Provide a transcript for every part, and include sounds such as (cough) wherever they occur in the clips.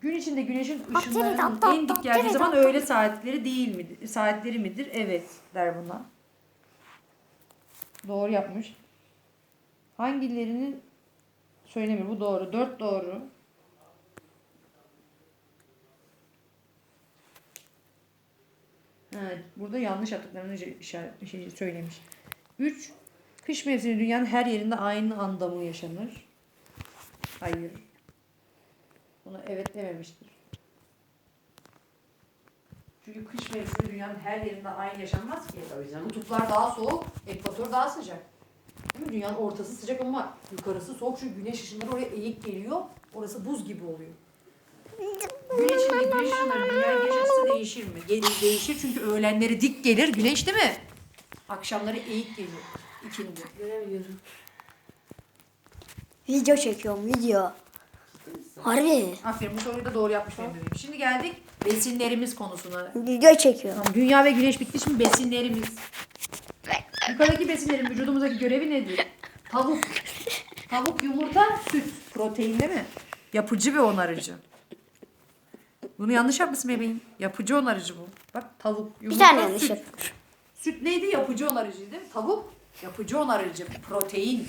Gün içinde güneşin ışınlarının en dik geldiği zaman öğle saatleri değil midir? Saatleri midir? Evet der buna. Doğru yapmış. Hangilerini söylemiyor. Bu doğru. Dört doğru. Evet, burada yanlış yaptıklarını şey- işaret, şey söylemiş. 3. Kış mevsimi dünyanın her yerinde aynı anda mı yaşanır? Hayır. Buna evet dememiştir. Çünkü kış mevsimi dünyanın her yerinde aynı yaşanmaz ki. Tabii canım. Kutuplar daha soğuk, ekvator daha sıcak. Değil mi? Dünyanın ortası sıcak ama yukarısı soğuk çünkü güneş ışınları oraya eğik geliyor. Orası buz gibi oluyor. Gün içinde güneş ışınları geç açısı değişir mi? Ge- değişir çünkü öğlenleri dik gelir güneş değil mi? Akşamları eğik geliyor. İkindi. Göremiyorum. Video çekiyorum video. Harbi. Aferin bu soruyu da doğru yapmış benim bebeğim. Şimdi geldik besinlerimiz konusuna. Video çekiyorum. Tamam, dünya ve güneş bitti şimdi besinlerimiz. Yukarıdaki besinlerin vücudumuzdaki görevi nedir? Tavuk. Tavuk, yumurta, süt. Protein değil mi? Yapıcı ve onarıcı. Bunu yanlış yapmışsın bebeğim. Yapıcı onarıcı bu. Bak tavuk, yumurta, tane yanlış süt. yapmış. Süt neydi? Yapıcı onarıcıydı? Tavuk, yapıcı onarıcı. Protein.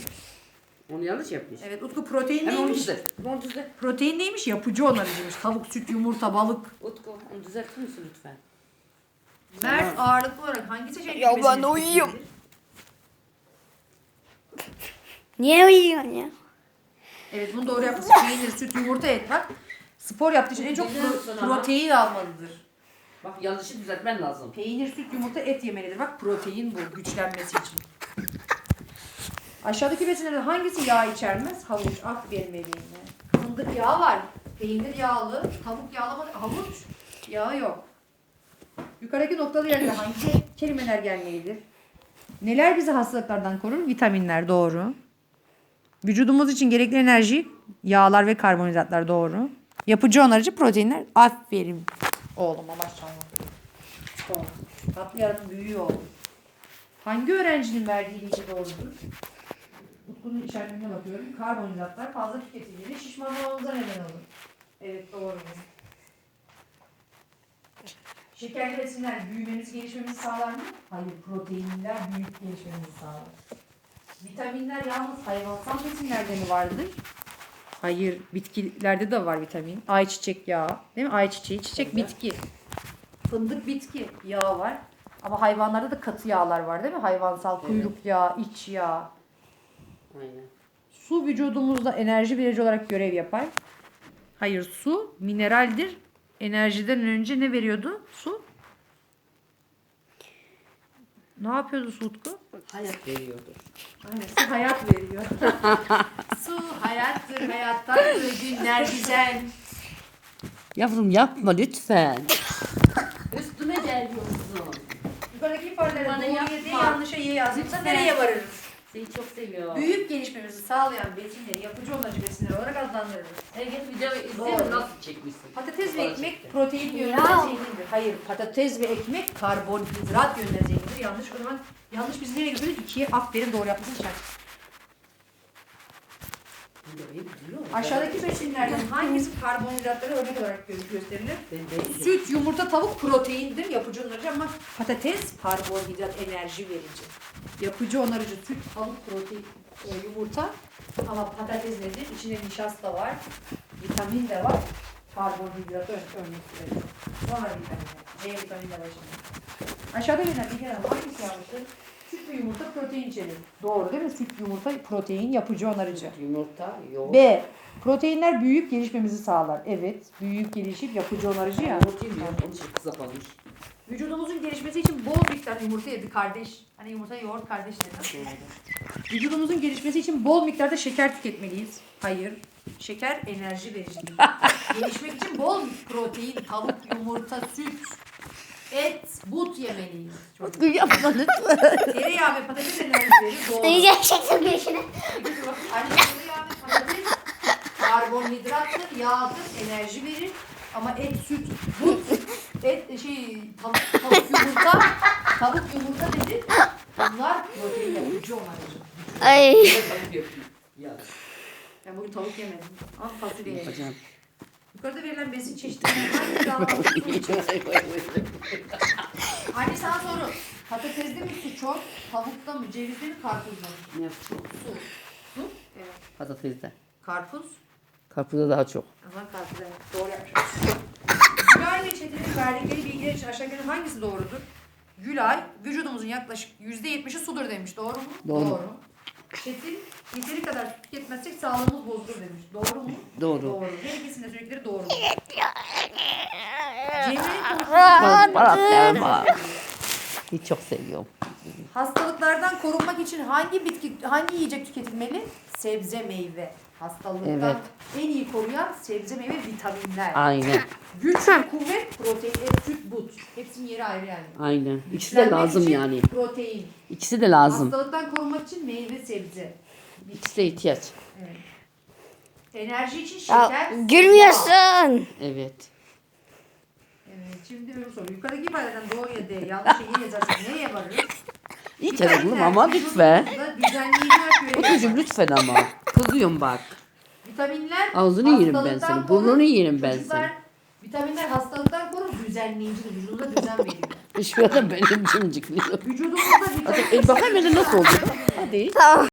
Onu yanlış yapmış. Evet Utku protein Hemen onu neymiş? düzelt. Onu düzelt. Protein neymiş? Yapıcı onarıcıymış. Tavuk, süt, yumurta, balık. Utku onu düzeltir misin lütfen? Mert ağırlıklı olarak hangi seçenek Ya ben uyuyayım. (laughs) Niye uyuyorsun ya? Evet bunu doğru yapmışsın. Peynir, süt, yumurta, et. Bak spor yaptığı için en çok pro- protein almalıdır. Bak yanlışı düzeltmen lazım. Peynir, süt, yumurta, et yemelidir. Bak protein bu güçlenmesi için. Aşağıdaki besinlerden hangisi yağ içermez? Havuç, aferin bebeğime. Fındık yağı var. Peynir yağlı, tavuk yağlamadı. Havuç yağı yok. Yukarıdaki noktalı yerlere hangi kelimeler gelmelidir? Neler bizi hastalıklardan korur? Vitaminler doğru. Vücudumuz için gerekli enerji yağlar ve karbonhidratlar doğru. Yapıcı onarıcı proteinler. Aferin. Oğluma maşallah. Doğru. Tatlı yaranın büyüğü oldu. Hangi öğrencinin verdiği bilgi doğrudur? Utku'nun işaretine bakıyorum. Karbonhidratlar fazla tüketildiğinde şişmanlamamıza neden olur. Evet doğru. Şekerli besinler büyümemizi, gelişmemizi sağlar mı? Hayır, proteinler büyük gelişmemizi sağlar. Vitaminler yalnız hayvansal besinlerde mi vardır? Hayır, bitkilerde de var vitamin. Ayçiçek yağı, değil mi? Ayçiçeği, çiçek Evet. bitki. Fındık bitki yağı var. Ama hayvanlarda da katı yağlar var değil mi? Hayvansal kuyruk yağı, iç yağ. Aynen. Su vücudumuzda enerji verici olarak görev yapar. Hayır, su mineraldir. Enerjiden önce ne veriyordu? Su. Ne yapıyordu su Utku? Hayat veriyordur. Aynen, su hayat veriyor. (laughs) su hayattır, hayattadır, günler güzel. Yavrum yapma lütfen. Üstüme geliyorsun. Yukarıdaki ifadeleri doğru yapma. yedi, yanlışa ye yazdıysa Lütfen. nereye varırız? Seni çok seviyorum. Büyük gelişmemizi sağlayan besinleri yapıcı onarıcı besinler olarak adlandırırız. Herkes videoyu Doğru. izliyor nasıl çekmişsin? Patates ve ekmek çekti. protein yönünden Ya. zengindir. Hayır, patates ve ekmek karbonhidrat yönünden zengindir. Yanlış o zaman yanlış biz nereye gidiyoruz? İkiye aferin doğru. Videoyu biliyor musun? Aşağıdaki besinlerden hangisi karbonhidratlara örnek olarak gö- gösterilir? Ben. Süt, yumurta, tavuk proteindir, yapıcı onarıcı ama patates karbonhidrat enerji verici. Yapıcı onarıcı süt, tavuk, protein, e, yumurta ama patates nedir? İçinde nişasta var, vitamin de var, karbonhidrat örnek veriyor. Sonra vitamin, C vitamini de var şimdi. Aşağıda verilen bilgilerden hangisi yanlıştır? Süt ve yumurta protein içerir. Doğru değil mi? Süt, yumurta, protein, yapıcı onarıcı. Yumurta yok. B. Proteinler büyüyüp gelişmemizi sağlar. Evet. Büyüyüp gelişip yapıcı onarıcı ya. Yumurta yemiyor. Onun için kısa kalmış. Vücudumuzun gelişmesi için bol miktarda yumurta yedi kardeş. Hani yumurta yoğurt kardeş. Vücudumuzun gelişmesi için bol miktarda şeker tüketmeliyiz. Hayır. Şeker enerji vericidir. (laughs) Gelişmek için bol protein, tavuk, yumurta, süt, et, but yemeliyiz. Çocuk. Yapma lütfen. Tereyağı ve patates enerji verir. Doğru. Peki bak, aynı tereyağı ve patates karbonhidrattır, yağdır, enerji verir. Ama et, süt, but, et, şey, tavuk, tavuk yumurta, tavuk yumurta dedi. Bunlar protein yapıcı. Ay. Ne tavuk yapayım? Ya Ben bugün tavuk yemedim. Ama fasulye yedim. Yukarıda verilen besin çeşitlerinden hangi? (laughs) Anne sana soru. Patatesde mi su çok? Tavukta mı? Cevizde mi? Karpuzda mı? Ne? Su. Su? Evet. Patatesde. Karpuz? Karpuzda daha çok. Aman karpuz evet. Doğru yapmışsın. Gülay ve Çetin'in verdikleri bilgiler için aşağıdakilerin hangisi doğrudur? Gülay, vücudumuzun yaklaşık %70'i sudur demiş. Doğru mu? Doğru. Çetin, yeteri kadar su tüketmezsek sağlığımız bozulur demiş. Doğru mu? Doğru. Doğru. Her ikisinin de söyledikleri doğru. Cemre'nin konuşması bana derma. Hiç çok seviyorum. Hastalıklardan korunmak için hangi bitki, hangi yiyecek tüketilmeli? Sebze, meyve. Hastalıktan Evet. en iyi koruyan sebze, meyve, vitaminler. Aynen. Güç ve kuvvet, protein, et, süt, but. Hepsinin yeri ayrı yani. Aynen. İkisi de lazım için yani. Protein. İkisi de lazım. Hastalıktan korunmak için meyve, sebze. İkisi de ihtiyaç. Evet. Enerji için şeker. gülmüyorsun. Evet. Evet, şimdi öbür soru. Yukarıdaki ifadeden doğru ya D yanlış şeyi yazarsak nereye varırız? İyi telefonum ama lütfen. Düzenleyici yapar. lütfen ama. Kızıyorum bak. Vitaminler Ağzını yerim ben hastalıktan senin, korur. burnunu yerim ben Çocuklar, senin. Vitaminler hastalıktan korur, düzenleyicidir. Vücudumuza düzen verir. Şu anda benim cimcikliyorum. Vücudumuzda Hadi vitamin... el bakayım hele nasıl oldu. Hadi. Tamam.